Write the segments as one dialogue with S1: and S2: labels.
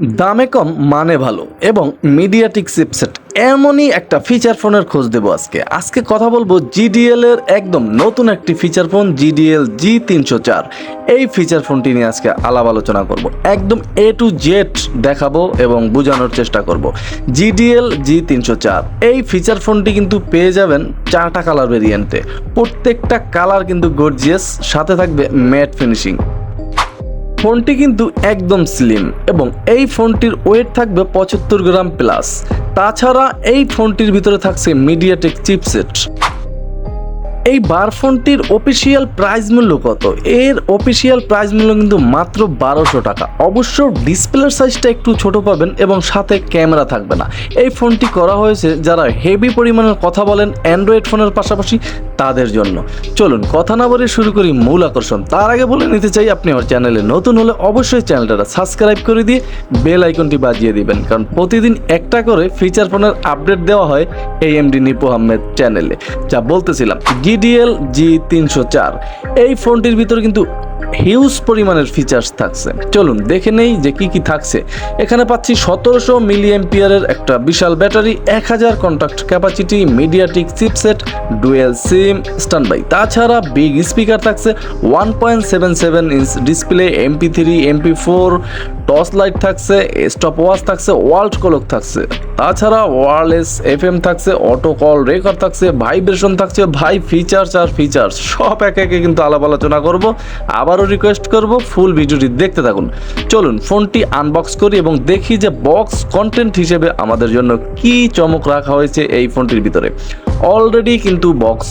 S1: দামে কম মানে ভালো। এবং মিডিয়াটিক চিপসেট এমনই একটা ফিচার ফোনের খোঁজ দেবো আজকে। আজকে কথা বলব জিডিএল এর একদম নতুন একটি ফিচার ফোন জিডিএল জি তিনশো চার। এই ফিচার ফোনটি নিয়ে আজকে আলাপ আলোচনা করব। একদম এ টু জেড দেখাবো এবং বোঝানোর চেষ্টা করব। জিডিএল জি তিনশো চার। এই ফিচার ফোনটি কিন্তু পেয়ে যাবেন চারটা কালার ভেরিয়েন্টে প্রত্যেকটা কালার কিন্তু গর্জিয়াস সাথে থাকবে ম্যাট ফিনিশিং ফোনটি কিন্তু একদম স্লিম এবং এই ফোনটির ওয়েট থাকবে পঁচাত্তর গ্রাম প্লাস তাছাড়া এই ফোনটির ভিতরে থাকছে মিডিয়াটেক চিপসেট এই বার ফোনটির অফিসিয়াল প্রাইস মূল্য কত? এর অফিসিয়াল প্রাইস মূল্য কিন্তু মাত্র বারোশো টাকা। অবশ্য ডিসপ্লের সাইজটা একটু ছোট পাবেন এবং সাথে ক্যামেরা থাকবে না। এই ফোনটি করা হয়েছে যারা হেভি পরিমাণের কথা বলেন অ্যান্ড্রয়েড ফোনের পাশাপাশি তাদের জন্য। চলুন, কথা না বলে শুরু করি মূল আকর্ষণ। তার আগে বলে নিতে চাই, আপনি আমার চ্যানেলে নতুন হলে অবশ্যই চ্যানেলটা সাবস্ক্রাইব করে দিয়ে বেল আইকনটি বাজিয়ে দিবেন। কারণ প্রতিদিন একটা করে ফিচার ফোনের আপডেট দেওয়া হয় এই এমডি নিপু আহমেদ চ্যানেলে যা বলতেছিলাম জিডিএল জি তিনশো চার এই ফোনটির ভিতর কিন্তু হিউজ পরিমাণের ফিচার্স থাকছে। চলুন দেখে নেই যে কি কি থাকছে। এখানে পাচ্ছি সতেরোশো মিলি একটা বিশাল ব্যাটারি, এক হাজার contact capacity MediaTek chipset dual SIM standby by তাছাড়া বিগ স্পিকার থাকছে one point seven seven inch display MP three MP four torch light থাকছে স্টপ ওয়াচ থাকছে, ওয়ার্ল্ড কলক থাকছে। তাছাড়া ওয়ারলেস এফ এম থাকছে, অটো কল রেকর্ড থাকছে, vibration থাকছে, ভাই ফিচার্স আর ফিচার্স। সব একে একে কিন্তু আলাপ আলোচনা করব। আবারও রিকোয়েস্ট করব ফুল ভিডিওটি দেখতে থাকুন। চলুন, ফোনটি আনবক্স করি এবং দেখি যে বক্স কন্টেন্ট হিসেবে আমাদের জন্য কি চমক রাখা হয়েছে এই ফোনটির ভিতরে। অলরেডি কিন্তু বক্স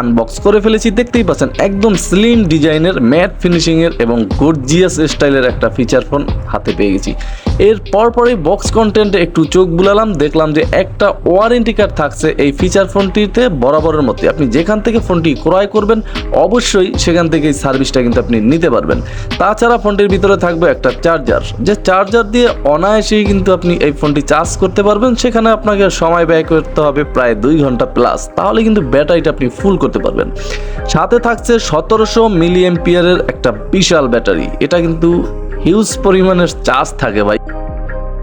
S1: আনবক্স করে ফেলেছি, দেখতেই পাচ্ছেন, একদম স্লিম ডিজাইনের ম্যাট ফিনিশিংয়ের এবং গর্জিয়াস স্টাইলের একটা ফিচার ফোন হাতে পেয়ে গেছি। এর পরপরই বক্স কন্টেন্টে একটু চোখ বুলালাম, দেখলাম যে একটা ওয়ারেন্টি কার্ড থাকছে এই ফিচার ফোনটিতে বরাবরের মধ্যে। আপনি যেখান থেকে ফোনটি ক্রয় করবেন, অবশ্যই সেখান থেকে এই সার্ভিসটা কিন্তু আপনি নিতে পারবেন। তাছাড়া ফোনটির ভিতরে থাকবে একটা চার্জার যে চার্জার দিয়ে অনায়াসেই কিন্তু আপনি এই ফোনটি চার্জ করতে পারবেন, সেখানে আপনাকে সময় ব্যয় করতে হবে প্রায় দুই ঘণ্টা প্লাস তাহলে কিন্তু ব্যাটারিটা আপনি ফুল করতে পারবেন। সাথে থাকছে সতেরোশো মিলি পিয়ারের একটা বিশাল ব্যাটারি। এটা কিন্তু হিউজ পরিমাণের চার্জ থাকে ভাই।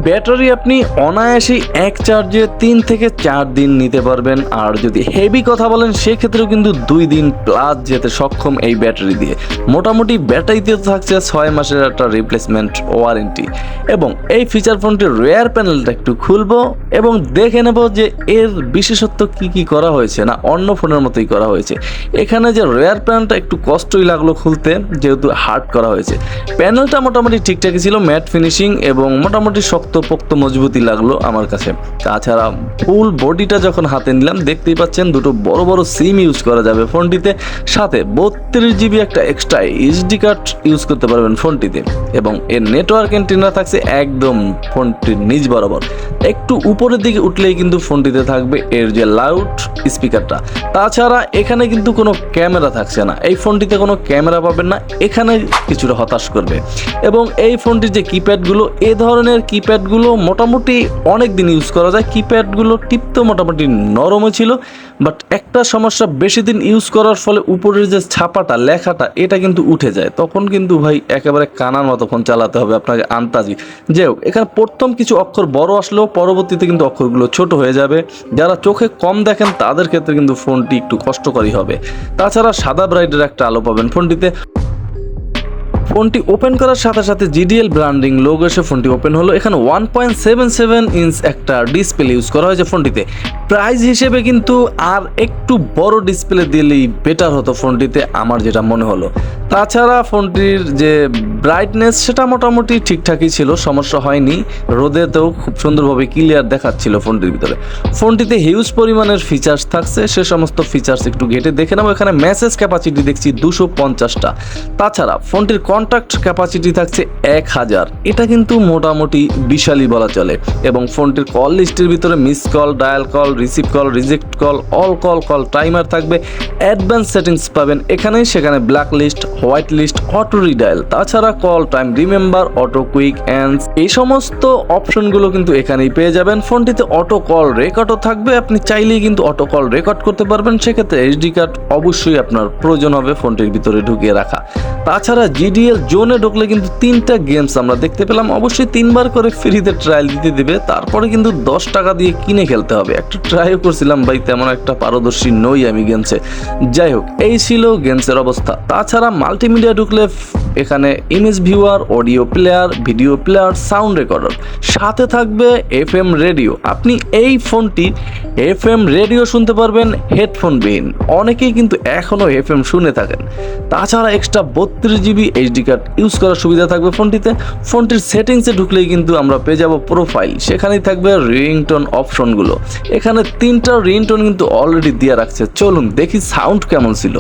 S1: ব্যাটারি আপনি অনায়াসেই এক চার্জে তিন থেকে চার দিন নিতে পারবেন। আর যদি হেভি কথা বলেন, সেক্ষেত্রেও কিন্তু দুই দিন প্লাস যেতে সক্ষম এই ব্যাটারি দিয়ে। মোটামুটি ব্যাটারিতে থাকছে ছয় মাসের একটা রিপ্লেসমেন্ট ওয়ারেন্টি এবং এই ফিচার ফোনটির রেয়ার প্যানেলটা একটু খুলবো এবং দেখে নেব যে এর বিশেষত্ব কি কি করা হয়েছে না অন্য ফোনের মতোই করা হয়েছে। এখানে যে রেয়ার প্যানেলটা একটু কষ্টই লাগল খুলতে, যেহেতু হার্ড করা হয়েছে। প্যানেলটা মোটামুটি ঠিকঠাকই ছিল ম্যাট ফিনিশিং এবং মোটামুটি শক্ত পোক্ত মজবুতি লাগল আমার কাছে। তাছাড়া ফুল বডিটা যখন হাতে নিলাম, দেখতেই পাচ্ছেন দুটো বড় বড় সিম ইউজ করা যাবে ফোনটিতে। সাথে বত্রিশ জিবি একটা এক্সট্রা এইচডি কার্ড ইউজ করতে পারবেন ফোনটিতে। এবং এর নেটওয়ার্ক এন্টিনা থাকছে একদম ফোনটির নিজ বরাবর। একটু উপরের দিকে উঠলেই কিন্তু ফোনটিতে থাকবে এর যে লাউড স্পিকারটা। তাছাড়া এখানে কিন্তু কোনো ক্যামেরা থাকছে না। এই ফোনটিতে কোনো ক্যামেরা পাবেন না, এখানে কিছুটা হতাশ করবে। এবং এই ফোনটির যে কিপ্যাডগুলো এ ধরনের কিপ্যাডগুলো মোটামুটি অনেক দিন ইউজ করা যায়। কিপ্যাডগুলো টিপতে মোটামুটি নরমও ছিল বাট একটা সমস্যা বেশি দিন ইউজ করার ফলে উপরের যে ছাপাটা, লেখাটা, এটা কিন্তু উঠে যায়। তখন কিন্তু ভাই একেবারে কানার মতো ফোন চালাতে হবে আপনাকে আন্তাজি যাই হোক, এখানে প্রথম কিছু অক্ষর বড় আসলেও পরবর্তীতে কিন্তু অক্ষরগুলো ছোট হয়ে যাবে। যারা চোখে কম দেখেন, তাদের ক্ষেত্রে কিন্তু ফোনটি একটু কষ্টকরই হবে। তাছাড়া সাদা ব্রাইডের একটা আলো পাবেন ফোনটিতে। ফোনটি ওপেন করার সাথে সাথে জিডিএল ব্র্যান্ডিং লোগো এসে ফোনটি ওপেন হলো। এখানে one point seven seven inch একটা ডিসপ্লে ইউজ করা হয়েছে ফোনটিতে। প্রাইস হিসেবে কিন্তু আর একটু বড় ডিসপ্লে দিলেই বেটার হতো ফোনটিতে, আমার যেটা মনে হলো। তাছাড়া ফোনটির যে ব্রাইটনেস সেটা মোটামুটি ঠিকঠাকই ছিল, সমস্যা হয়নি। রোদেতেও খুব সুন্দরভাবে ক্লিয়ার দেখাচ্ছিল ফোনটির ভিতরে। ফোনটিতে হিউজ পরিমাণের ফিচার্স থাকছে, সে সমস্ত ফিচার্স একটু ঘেটে দেখে নেব। এখানে মেসেজ ক্যাপাসিটি দেখছি দুশো পঞ্চাশটা। তাছাড়া ফোনটির কন্ট্যাক্ট ক্যাপাসিটি থাকছে এক হাজার। এটা কিন্তু মোটামুটি বিশালই বলা চলে। এবং ফোনটির কল লিস্টের ভিতরে miss call dial call receive call reject call all call call timer থাকবে। অ্যাডভান্স সেটিংস পাবেন। এখানেই সেখানে black list white list auto redial, তাছাড়া call, time remember, auto quick, answer, এই সমস্ত অপশনগুলো কিন্তু এখানেই পেয়ে যাবেন। ফোনটিতে অটো কল রেকর্ডও থাকবে, আপনি চাইলেই কিন্তু অটো কল রেকর্ড করতে পারবেন। সেক্ষেত্রে এইচডি কার্ড অবশ্যই আপনার প্রয়োজন হবে ফোনটির ভিতরে ঢুকিয়ে রাখা। তাছাড়া জিডিএল জোনে ঢুকলে কিন্তু তিনটা গেমস আমরা দেখতে পেলাম। অবশ্যই তিনবার করে ফ্রিতে ট্রায়াল দিতে দেবে। তারপরে কিন্তু দশ টাকা দিয়ে কিনে খেলতে হবে। একটা ট্রাইও করছিলাম, ভাই, তেমন একটা পারদর্শী নই আমি গেমসে যাই হোক, এই ছিল গেমসের অবস্থা। তাছাড়া মাল্টিমিডিয়া ঢুকলে এখানে image viewer audio player video player sound recorder সাথে থাকবে এফ এম রেডিও আপনি এই ফোনটি এফ এম রেডিও শুনতে পারবেন হেডফোন বিহীন। অনেকেই কিন্তু এখনও এফ এম শুনে থাকেন। তাছাড়া এক্সট্রা বত্রিশ জিবি এইচডি কার্ড ইউজ করার সুবিধা থাকবে ফোনটিতে। ফোনটির সেটিংসে ঢুকলেই কিন্তু আমরা পেয়ে যাব প্রোফাইল সেখানেই থাকবে রিংটোন অপশনগুলো এখানে তিনটা রিংটোন কিন্তু অলরেডি দিয়ে রাখছে। চলুন দেখি সাউন্ড কেমন ছিল।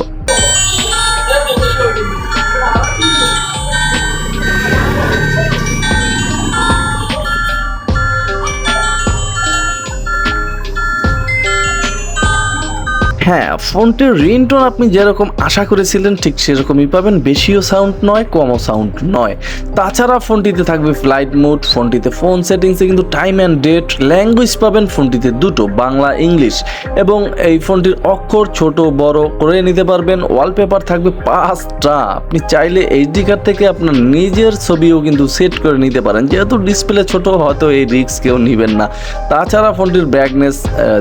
S1: হ্যাঁ ফোনটির রিংটোন আপনি যেরকম আশা করেছিলেন, ঠিক সেরকমই পাবেন। বেশিও সাউন্ড নয়, কমও সাউন্ড নয়। তাছাড়া ফোনটিতে থাকবে ফ্লাইট মোড ফোনটিতে ফোন সেটিংসে কিন্তু টাইম অ্যান্ড ডেট ল্যাঙ্গুয়েজ পাবেন ফোনটিতে দুটো, বাংলা, ইংলিশ। এবং এই ফোনটির অক্ষর ছোট, বড় করে নিতে পারবেন। ওয়ালপেপার থাকবে পাঁচটা। আপনি চাইলে এইচডি কার্ড থেকে আপনার নিজের ছবিও কিন্তু সেট করে নিতে পারেন। যেহেতু ডিসপ্লে ছোট, হয়তো এই রিস্ক কেউ নেবেন না। তাছাড়া ফোনটির ব্রাইটনেস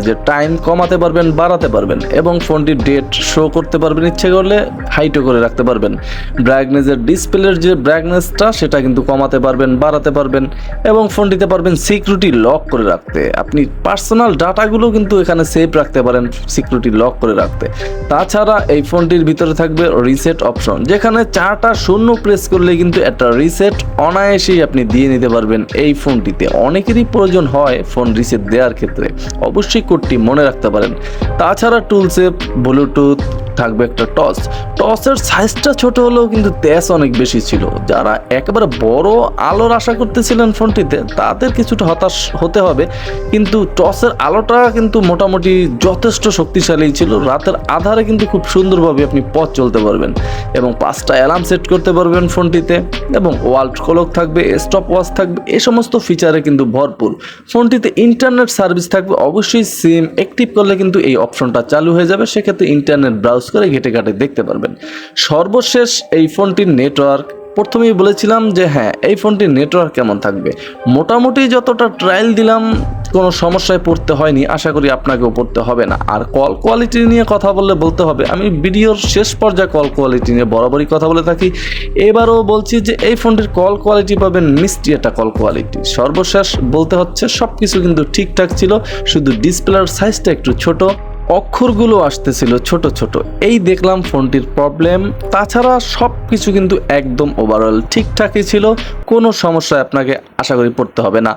S1: যে টাইম কমাতে পারবেন, বাড়াতে পারবেন। এবং ফোনটির ডেট শো করতে পারবেন। ইচ্ছে করলে হাইটও করে রাখতে পারবেন। ব্রাইটনেসের ডিসপ্লের যে ব্রাইটনেসটা সেটা কিন্তু কমাতে পারবেন, বাড়াতে পারবেন এবং ফোনটিতে পারবেন সিকিউরিটি লক করে রাখতে। আপনি পার্সোনাল ডাটাগুলো কিন্তু এখানে সেভ রাখতে পারেন সিকিউরিটি লক করে রাখতে। তাছাড়া এই ফোনটির ভিতরে থাকবে রিসেট অপশন যেখানে চারটা শূন্য প্রেস করলে কিন্তু একটা রিসেট অনায়াসেই আপনি দিয়ে নিতে পারবেন এই ফোনটিতে। অনেকেরই প্রয়োজন হয় ফোন রিসেট দেওয়ার ক্ষেত্রে। অবশ্যই কোডটি মনে রাখতে পারেন। তাছাড়া টুলসে ব্লুটুথ থাকবে একটা টস। টসের সাইজটা ছোট হলেও কিন্তু তেজ অনেক বেশি ছিল। যারা একেবারে বড় আলোর আশা করতেছিলেন ফোনটিতে, তাদের কিছুটা হতাশ হতে হবে। কিন্তু টসের আলোটা কিন্তু মোটামুটি যথেষ্ট শক্তিশালী ছিল। রাতের আধারে কিন্তু খুব সুন্দরভাবে আপনি পথ চলতে পারবেন এবং পাঁচটা অ্যালার্ম সেট করতে পারবেন ফোনটিতে এবং ওয়াল্ট কলক থাকবে স্টপ ওয়াচ থাকবে, এ সমস্ত ফিচারে কিন্তু ভরপুর। ফোনটিতে ইন্টারনেট সার্ভিস থাকবে, অবশ্যই সিম অ্যাক্টিভ করলে কিন্তু এই অপশনটা চালু হয়ে যাবে, সেক্ষেত্রে ইন্টারনেট ব্রাউজ করে ঘেটে ঘাটে দেখতে পারবেন। সর্বশেষ এই ফোনটির নেটওয়ার্ক প্রথমেই বলেছিলাম যে হ্যাঁ এই ফোনটির নেটওয়ার্ক কেমন থাকবে? মোটামুটি যতটা ট্রায়াল দিলাম, কোনো সমস্যায় পড়তে হয়নি, আশা করি আপনাকেও পড়তে হবে না। আর কল কোয়ালিটি নিয়ে কথা বললে বলতে হবে, আমি ভিডিওর শেষ পর্যায়ে কল কোয়ালিটি নিয়ে বরাবরই কথা বলে থাকি। এবারও বলছি যে এই ফোনটির কল কোয়ালিটি পাবেন মিষ্টি একটা কল কোয়ালিটি সর্বশেষ বলতে হচ্ছে সব কিছু কিন্তু ঠিকঠাক ছিল, শুধু ডিসপ্লের সাইজটা একটু ছোট। অক্ষরগুলো আসতেছিল ছোট ছোট। এই দেখলাম ফোনটির প্রবলেম তাছাড়া সব কিছু কিন্তু একদম ওভারঅল ঠিকঠাকই ছিল। কোনো সমস্যায় আপনাকে আশা করি পড়তে হবে না।